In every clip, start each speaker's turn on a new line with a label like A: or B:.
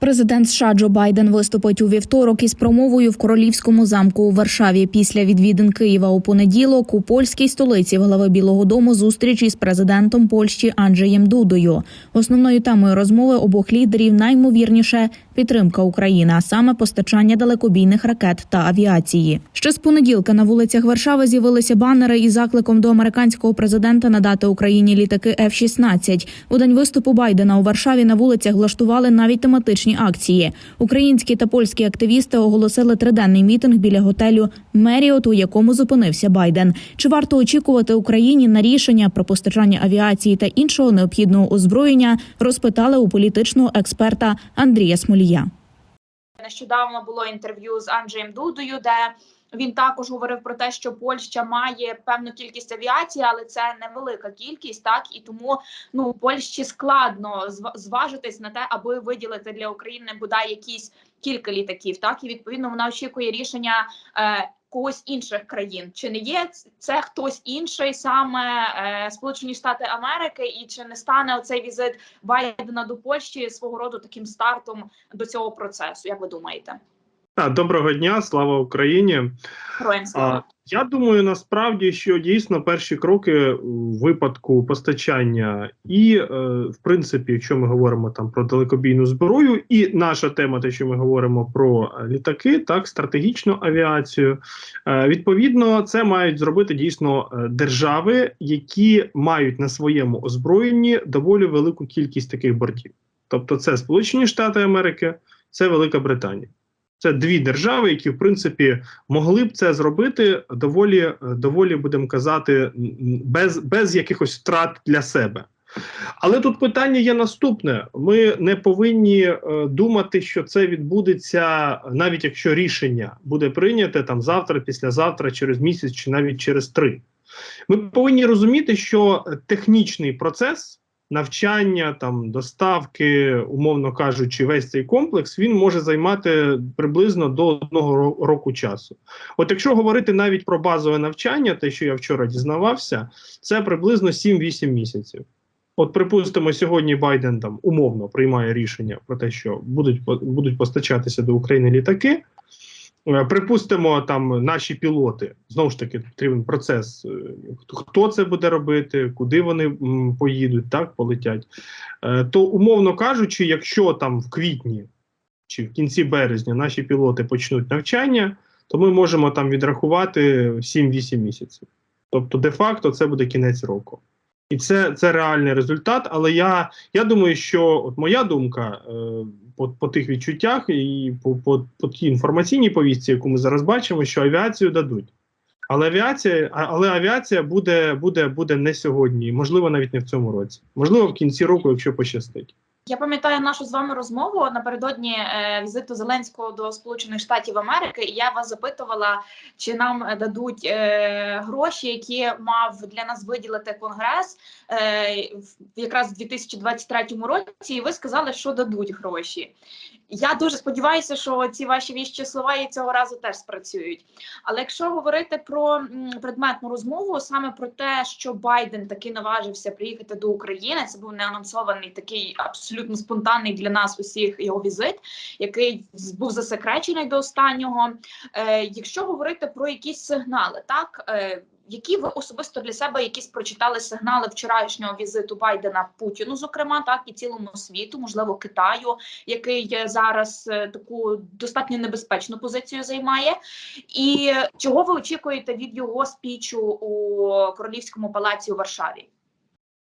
A: Президент США Джо Байден виступить у вівторок із промовою в королівському замку у Варшаві. Після відвідин Києва у понеділок у польській столиці голови Білого Дому зустріч із президентом Польщі Анджеєм Дудою. Основною темою розмови обох лідерів наймовірніше підтримка України, а саме постачання далекобійних ракет та авіації. Ще з понеділка на вулицях Варшави з'явилися банери із закликом до американського президента надати Україні літаки F-16. У день виступу Байдена у Варшаві на вулицях влаштували навіть тематичні акції. Українські та польські активісти оголосили триденний мітинг біля готелю Меріот, у якому зупинився Байден. Чи варто очікувати Україні на рішення про постачання авіації та іншого необхідного озброєння? Розпитали у політичного експерта Андрія Смолія.
B: Нещодавно було інтерв'ю з Анджеєм Дудою, де він також говорив про те, що Польща має певну кількість авіації, але це невелика кількість, так і тому ну Польщі складно зва- зважитись на те, аби виділити для України бодай якісь кілька літаків. Так і відповідно вона очікує рішення. Е, Когось інших країн чи не є це хтось інший, саме е, Сполучені Штати Америки, і чи не стане оцей візит Байдена до Польщі свого роду таким стартом до цього процесу? Як ви думаєте?
C: Доброго дня, слава Україні. А,
B: слава.
C: я думаю, насправді, що дійсно перші кроки в випадку постачання, і е, в принципі, якщо ми говоримо там про далекобійну зброю, і наша тема, те, що ми говоримо про е, літаки, так стратегічну авіацію. Е, відповідно, це мають зробити дійсно е, держави, які мають на своєму озброєнні доволі велику кількість таких бортів. Тобто, це Сполучені Штати Америки, це Велика Британія. Це дві держави, які в принципі могли б це зробити доволі, е, доволі будемо казати, без, без якихось втрат для себе. Але тут питання є наступне: ми не повинні е, думати, що це відбудеться, навіть якщо рішення буде прийняте там завтра, післязавтра, через місяць чи навіть через три. Ми повинні розуміти, що технічний процес навчання, там доставки, умовно кажучи, весь цей комплекс він може займати приблизно до одного року часу. От якщо говорити навіть про базове навчання, те, що я вчора дізнавався, це приблизно 7-8 місяців. От, припустимо, сьогодні Байден там умовно приймає рішення про те, що будуть будуть постачатися до України літаки. Е, Припустимо, там наші пілоти знову ж таки потрібен процес. е, хто- це буде робити, куди вони поїдуть, так полетять. Е, То, умовно кажучи, якщо там в квітні чи в кінці березня наші пілоти почнуть навчання, то ми можемо там відрахувати 7-8 місяців. Тобто, де-факто, це буде кінець року. І це, це реальний результат. Але я, я думаю, що от моя думка е, по, по тих відчуттях і по, по, по тій інформаційній повістці, яку ми зараз бачимо, що авіацію дадуть. Але авіація, але авіація буде, буде, буде не сьогодні, можливо, навіть не в цьому році. Можливо, в кінці року, якщо пощастить.
B: Я пам'ятаю нашу з вами розмову напередодні е, візиту Зеленського до Сполучених Штатів Америки. І я вас запитувала, чи нам дадуть е, гроші, які мав для нас виділити конгрес е, якраз в 2023 році. І ви сказали, що дадуть гроші. Я дуже сподіваюся, що ці ваші віщі слова і цього разу теж спрацюють. Але якщо говорити про предметну розмову, саме про те, що Байден таки наважився приїхати до України, це був неанонсований такий абсолютно спонтанний для нас усіх його візит, який був засекречений до останнього. Е, якщо говорити про якісь сигнали, так. Е, які ви особисто для себе якісь прочитали сигнали вчорашнього візиту Байдена Путіну, зокрема, так і цілому світу, можливо, Китаю, який зараз е, таку достатньо небезпечну позицію займає. І чого ви очікуєте від його спічу у королівському палаці у Варшаві?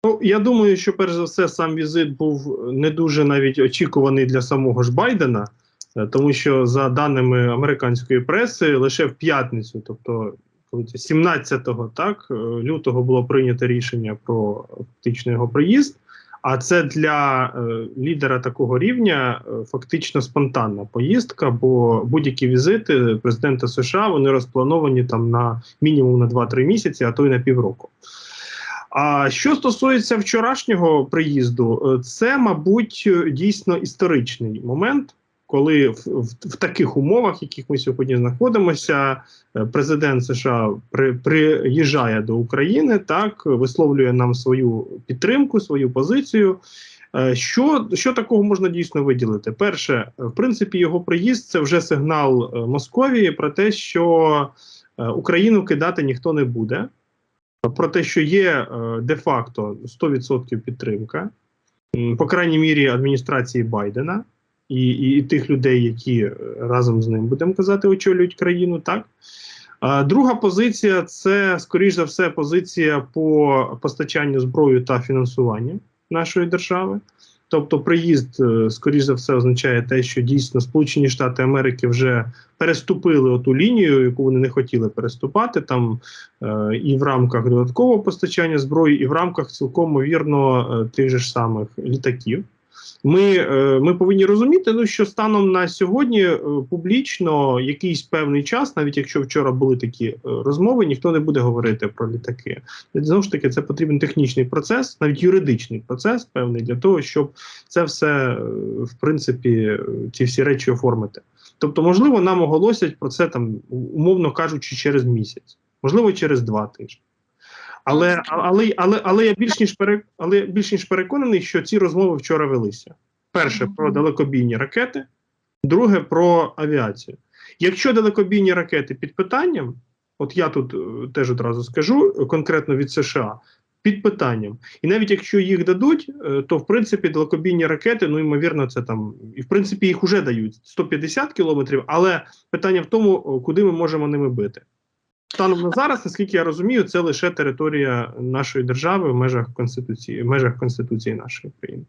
C: Ну, я думаю, що перш за все сам візит був не дуже навіть очікуваний для самого ж Байдена, е, тому що за даними американської преси, лише в п'ятницю, тобто коли 17-го, так е, лютого було прийнято рішення про фактично його приїзд. А це для е, лідера такого рівня е, фактично спонтанна поїздка, бо будь-які візити президента США вони розплановані там на мінімум на 2-3 місяці, а то й на півроку. А що стосується вчорашнього приїзду, е, це, мабуть, е, дійсно історичний момент, коли в, в, в таких умовах, в яких ми сьогодні знаходимося, е, президент США при, приїжджає до України, так висловлює нам свою підтримку, свою позицію. Що, що такого можна дійсно виділити? Перше, в принципі, його приїзд це вже сигнал Московії про те, що Україну кидати ніхто не буде, про те, що є е, де-факто 100% підтримка, по крайній мірі, адміністрації Байдена і, і, і тих людей, які е, разом з ним, будемо казати, очолюють країну. Так друга позиція це, скоріш за все, позиція по постачанню зброї та фінансуванню нашої держави. Тобто, приїзд, е, скоріш за все, означає те, що дійсно Сполучені Штати Америки вже переступили оту лінію, яку вони не хотіли переступати, там е, і в рамках додаткового постачання зброї, і в рамках цілком ймовірно е, тих же ж самих літаків. Ми, е, ми повинні розуміти, ну, що станом на сьогодні е, публічно якийсь певний час, навіть якщо вчора були такі е, розмови, ніхто не буде говорити про літаки. Знову ж таки, це потрібен технічний процес, навіть юридичний процес, певний для того, щоб це все, в принципі, ці всі речі оформити. Тобто, можливо, нам оголосять про це там, умовно кажучи, через місяць, можливо, через два тижні. Але, але, але, але я більш ніж пере, але більш ніж переконаний, що ці розмови вчора велися. Перше про далекобійні ракети, друге про авіацію. Якщо далекобійні ракети під питанням, от я тут е, теж одразу скажу, конкретно від США, під питанням. І навіть якщо їх дадуть, е, то в принципі далекобійні ракети, ну ймовірно, це там, і в принципі їх вже дають 150 кілометрів, але питання в тому, куди ми можемо ними бити. Станом на зараз, наскільки я розумію, це лише територія нашої держави в межах конституції, в межах конституції нашої країни.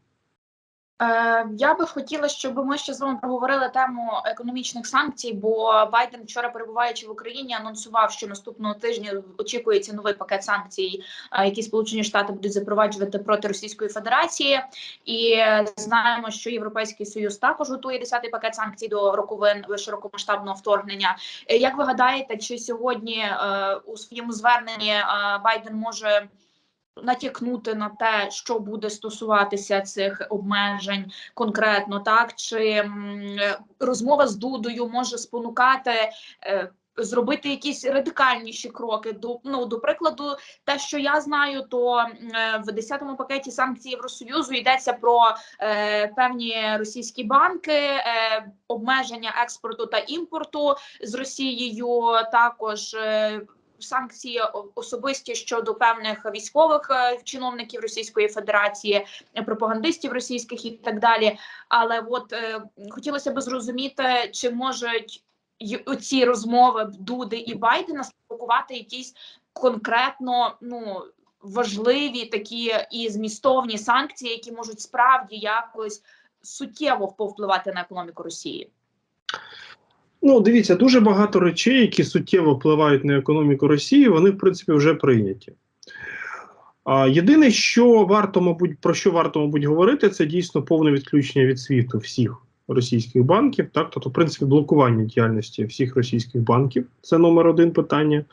B: Е, я би хотіла, щоб ми ще з вами проговорили тему економічних санкцій, бо Байден вчора перебуваючи в Україні, анонсував, що наступного тижня очікується новий пакет санкцій, е, які Сполучені Штати будуть запроваджувати проти Російської Федерації. І е, знаємо, що Європейський Союз також готує 10-й пакет санкцій до роковин широкомасштабного вторгнення. Е, Як ви гадаєте, чи сьогодні е, у своєму зверненні е, Байден може натякнути на те, що буде стосуватися цих обмежень конкретно, так чи розмова з Дудою може спонукати. е, Зробити якісь радикальніші кроки до ну до прикладу, те, що я знаю, то е, в 10-му пакеті санкцій Євросоюзу йдеться про е, певні російські банки, е, обмеження експорту та імпорту з Росією, також е, санкції особисті щодо певних військових е, чиновників Російської Федерації, пропагандистів російських і так далі. Але от е, хотілося б зрозуміти, чи можуть оці розмови Дуди і Байдена спровокувати якісь конкретно ну. Важливі такі і змістовні санкції, які можуть справді якось суттєво повпливати на економіку Росії.
C: Ну, дивіться, дуже багато речей, які суттєво впливають на економіку Росії, вони, в принципі, вже прийняті. А, єдине, що варто, мабуть, про що варто, мабуть, говорити, це дійсно повне відключення від світу всіх російських банків. Так, тобто, в принципі, блокування діяльності всіх російських банків це номер один питання.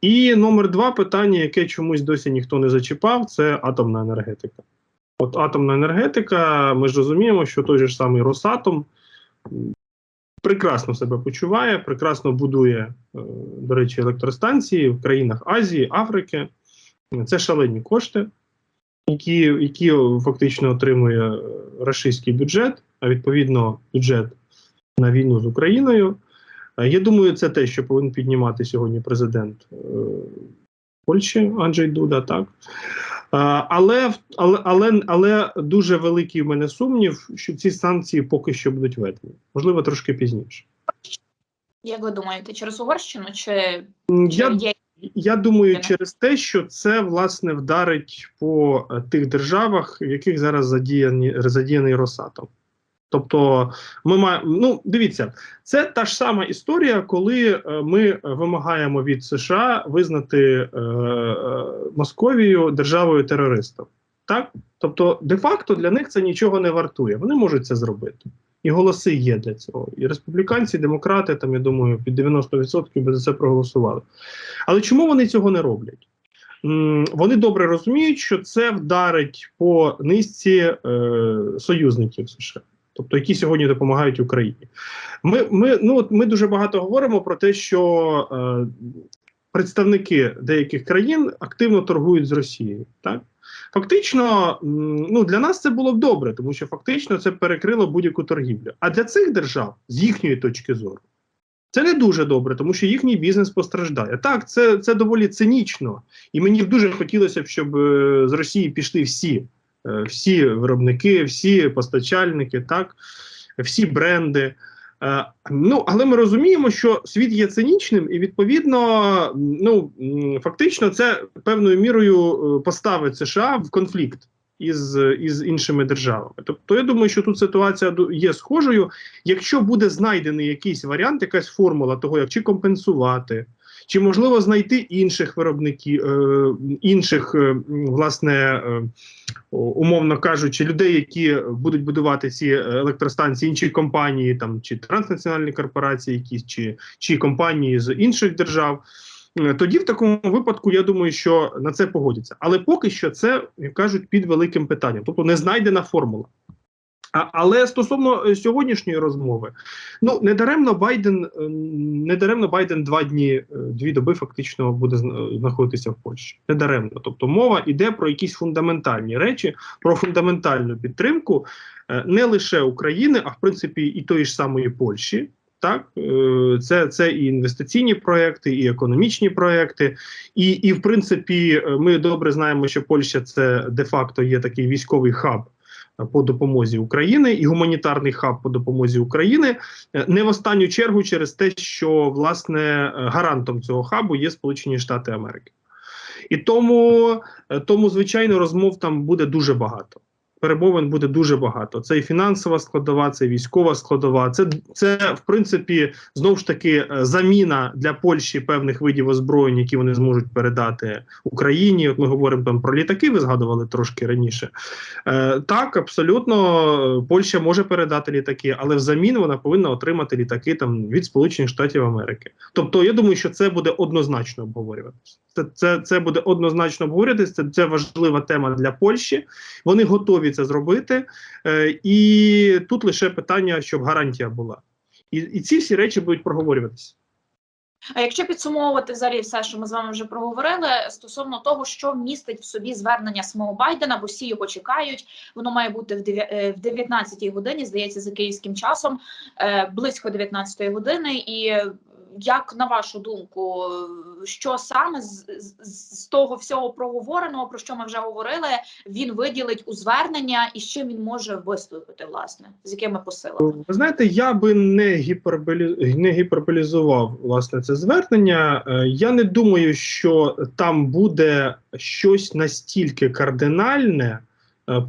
C: І номер два питання, яке чомусь досі ніхто не зачіпав, це атомна енергетика. От атомна енергетика, ми ж розуміємо, що той же ж самий Росатом прекрасно себе почуває, прекрасно будує, е, до речі, електростанції в країнах Азії, Африки. Це шалені кошти, які, які фактично отримує е, російський бюджет, а відповідно бюджет на війну з Україною. Е, Я думаю, це те, що повинен піднімати сьогодні президент Польщі Анджей Дуда, так. Е, Але, але, але, але дуже великий в мене сумнів, що ці санкції поки що будуть введені. Можливо, трошки пізніше.
B: Як ви думаєте, через Угорщину чи,
C: Я,
B: є
C: я думаю, через те, що це власне вдарить по е, тих державах, в яких зараз задіяні, задіяний Росатом. Тобто, ми маємо. Ну, дивіться, це та ж сама історія, коли е, ми вимагаємо від США визнати е, е, Московію державою терористом. Так? Тобто, де-факто для них це нічого не вартує. Вони можуть це зробити. І голоси є для цього. І республіканці, і демократи, там, я думаю, під 90% би за це проголосували. Але чому вони цього не роблять? Вони добре розуміють, що це вдарить по низці е, союзників США, тобто які сьогодні допомагають Україні. Ми, ми, ну, от ми дуже багато говоримо про те, що е, представники деяких країн активно торгують з Росією. Так? Фактично, ну для нас це було б добре, тому що фактично це перекрило будь-яку торгівлю. А для цих держав, з їхньої точки зору, це не дуже добре, тому що їхній бізнес постраждає. Так, це, це доволі цинічно, і мені б дуже хотілося б, щоб е, з Росії пішли всі, всі виробники, всі постачальники, так, всі бренди. Е, ну, але ми розуміємо, що світ є цинічним, і відповідно, ну фактично, це певною мірою е, поставить США в конфлікт із, із іншими державами. Тобто, я думаю, що тут ситуація є схожою. Якщо буде знайдений якийсь варіант, якась формула того, як чи компенсувати, чи можливо знайти інших виробників, е, інших, е, власне, е, умовно кажучи, людей, які будуть будувати ці електростанції, інші компанії, там чи транснаціональні корпорації, якісь чи, чи компанії з інших держав. Тоді в такому випадку я думаю, що на це погодяться. Але поки що це як кажуть під великим питанням, тобто не знайдена формула. Але стосовно е, сьогоднішньої розмови, ну недаремно Байден е, недаремно Байден два дні, е, дві доби фактично буде знаходитися в Польщі. Недаремно. Тобто мова йде про якісь фундаментальні речі, про фундаментальну підтримку не лише України, а в принципі і тої ж самої Польщі. Так, це, це і інвестиційні проекти, і економічні проекти, і, і в принципі, ми добре знаємо, що Польща це де-факто є такий військовий хаб по допомозі України і гуманітарний хаб по допомозі України, е, не в останню чергу через те, що власне е, гарантом цього хабу є Сполучені Штати Америки. І тому, е, тому, звичайно, розмов там буде дуже багато. Перемовин буде дуже багато. Це і фінансова складова, це і військова складова. Це, це в принципі знову ж таки е, заміна для Польщі певних видів озброєнь, які вони зможуть передати Україні. От ми говоримо там про літаки. Ви згадували трошки раніше. Е, так, абсолютно, Польща може передати літаки, але взамін вона повинна отримати літаки там від Сполучених Штатів Америки. Тобто, я думаю, що це буде однозначно обговорюватися. Це, це, це буде однозначно обговорюватися. Це, це важлива тема для Польщі. Вони готові це зробити, е, і тут лише питання, щоб гарантія була. І, і ці всі речі будуть проговорюватися.
B: А якщо підсумовувати взагалі все, що ми з вами вже проговорили, стосовно того, що містить в собі звернення самого Байдена, бо всі його чекають, воно має бути в дев'я- е, в 19-й годині, здається, за київським часом, е, близько 19-ї години. І як на вашу думку, що саме з, з, з того всього проговореного, про що ми вже говорили, він виділить у звернення і з чим він може виступити, власне, з якими посилами?
C: Ви знаєте, я би не гіперболі... не гіперболізував власне це звернення. Е, Я не думаю, що там буде щось настільки кардинальне,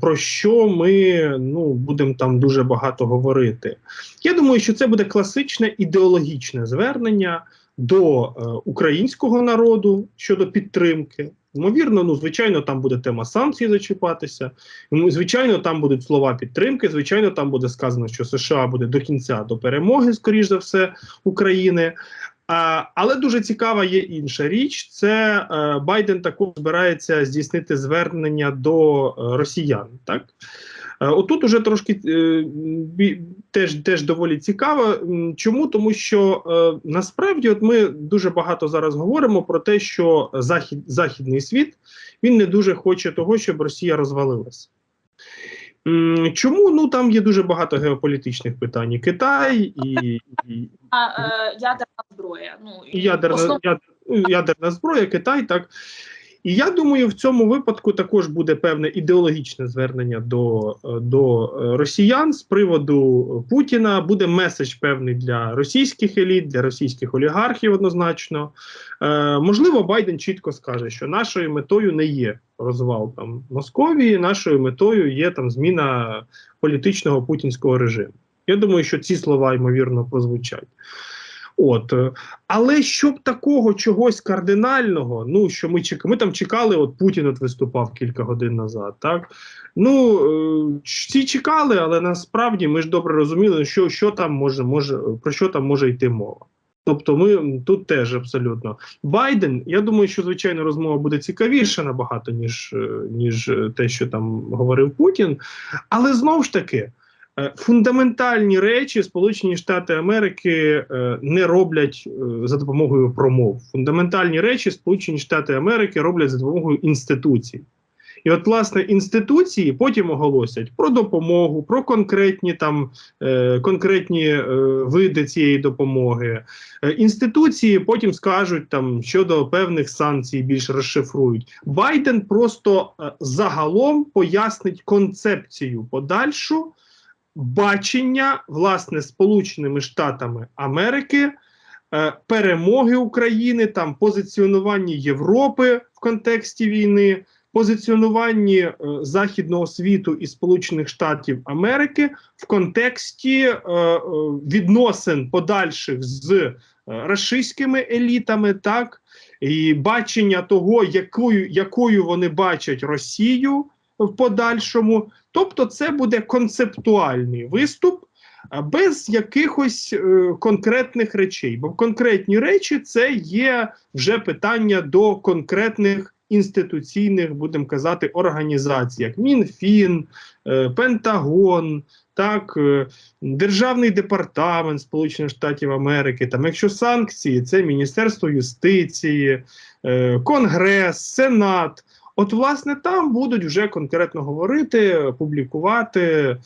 C: про що ми ну будемо там дуже багато говорити. Я думаю, що це буде класичне ідеологічне звернення до е, українського народу щодо підтримки. Ймовірно, ну звичайно, там буде тема санкцій зачіпатися. Ну, Звичайно, там будуть слова підтримки. Звичайно, там буде сказано, що США буде до кінця до перемоги, скоріш за все, України. Але дуже цікава є інша річ: це е, Байден також збирається здійснити звернення до е, росіян. Так Е, отут уже трошки теж, теж доволі цікаво. Чому? Тому що насправді, от ми дуже багато зараз говоримо про те, що захід, західний світ він не дуже хоче того, щоб Росія розвалилася. Чому? Ну там є дуже багато геополітичних питань. І Китай і, і,
B: А, е, ядерна зброя. Ну
C: і ядерна,
B: основ-
C: ядерна зброя, Китай, так. І я думаю, в цьому випадку також буде певне ідеологічне звернення до, е, до е, росіян з приводу Путіна. Буде меседж певний для російських еліт, для російських олігархів однозначно. Е, можливо, Байден чітко скаже, що нашою метою не є розвал там Московії, нашою метою є там зміна політичного путінського режиму. Я думаю, що ці слова ймовірно прозвучать. От, е, але щоб такого чогось кардинального, ну що ми чекали, ми там чекали, от Путін от виступав кілька годин назад. Так ну е, всі чекали, але насправді ми ж добре розуміли, що, що там може, може про що там може йти мова. Тобто, ми тут теж абсолютно Байден. Я думаю, що звичайно розмова буде цікавіша набагато ніж, е, ніж те, що там говорив Путін. Але знову ж таки. Е, Фундаментальні речі Сполучені Штати Америки е, не роблять е, за допомогою промов. Фундаментальні речі Сполучені Штати Америки роблять за допомогою інституцій. І от, власне, інституції потім оголосять про допомогу, про конкретні там конкретні види цієї допомоги. Інституції потім скажуть там щодо певних санкцій більш розшифрують. Байден просто загалом пояснить концепцію подальшу бачення власне Сполученими Штатами Америки. е, Перемоги України, там позиціонування Європи в контексті війни, позиціонуванні е, Західного світу і Сполучених Штатів Америки в контексті е, відносин подальших з рашистськими елітами, так і бачення того, якою, якою вони бачать Росію в подальшому. Тобто, це буде концептуальний виступ. Без якихось е, конкретних речей, бо конкретні речі це є вже питання до конкретних інституційних, будемо казати, організацій, як Мінфін, е, Пентагон, так, е, Державний департамент Сполучених Штатів Америки. Там, якщо санкції, це Міністерство юстиції, е, Конгрес, Сенат. От, власне, там будуть вже конкретно говорити, публікувати е,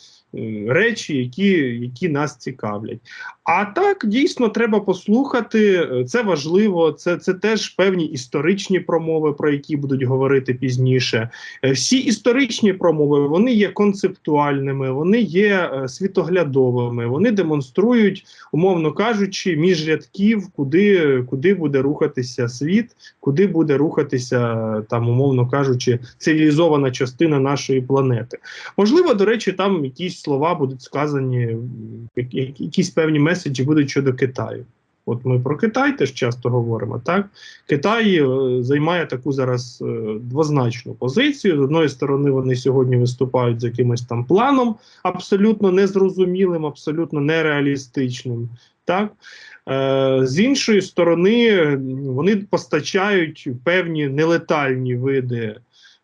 C: речі, які, які нас цікавлять. А так дійсно треба послухати. е, Це важливо. Це, це теж певні історичні промови, про які будуть говорити пізніше. Е, Всі історичні промови вони є концептуальними, вони є світоглядовими, вони демонструють, умовно кажучи, між рядків, куди, куди буде рухатися світ, куди буде рухатися там, умовно кажучи, цивілізована частина нашої планети. Можливо, до речі, там якісь слова будуть сказані, якісь певні меседжі будуть щодо Китаю. От ми про Китай теж часто говоримо. Так, Китай е, займає таку зараз е, двозначну позицію. З одної сторони, вони сьогодні виступають з якимось там планом, абсолютно незрозумілим, абсолютно нереалістичним. Так, з іншої сторони, вони постачають певні нелетальні види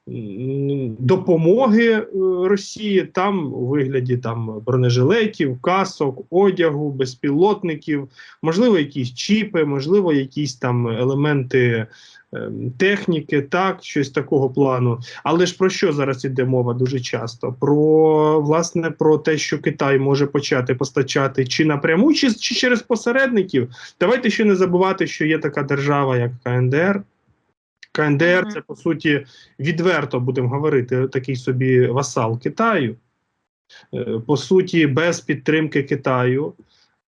C: допомоги е, Росії там у вигляді там бронежилетів, касок, одягу, безпілотників, можливо, якісь чіпи, можливо, якісь там елементи ем, техніки, так, щось такого плану. Але ж про що зараз іде мова дуже часто? Про власне про те, що Китай може почати постачати чи напряму, чи, чи через посередників. Давайте ще не забувати, що є така держава, як КНДР. КНДР це по суті відверто будемо говорити, такий собі васал Китаю. Е, По суті, без підтримки Китаю,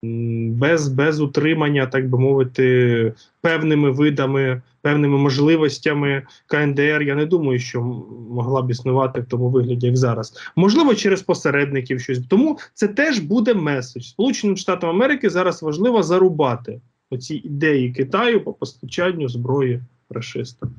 C: без, без утримання, так би мовити, певними видами, певними можливостями КНДР, я не думаю, що могла б існувати в тому вигляді, як зараз. Можливо, через посередників щось. Тому це теж буде меседж. Сполученим Штатам Америки зараз важливо зарубати оці ідеї Китаю по постачанню зброї рашистам.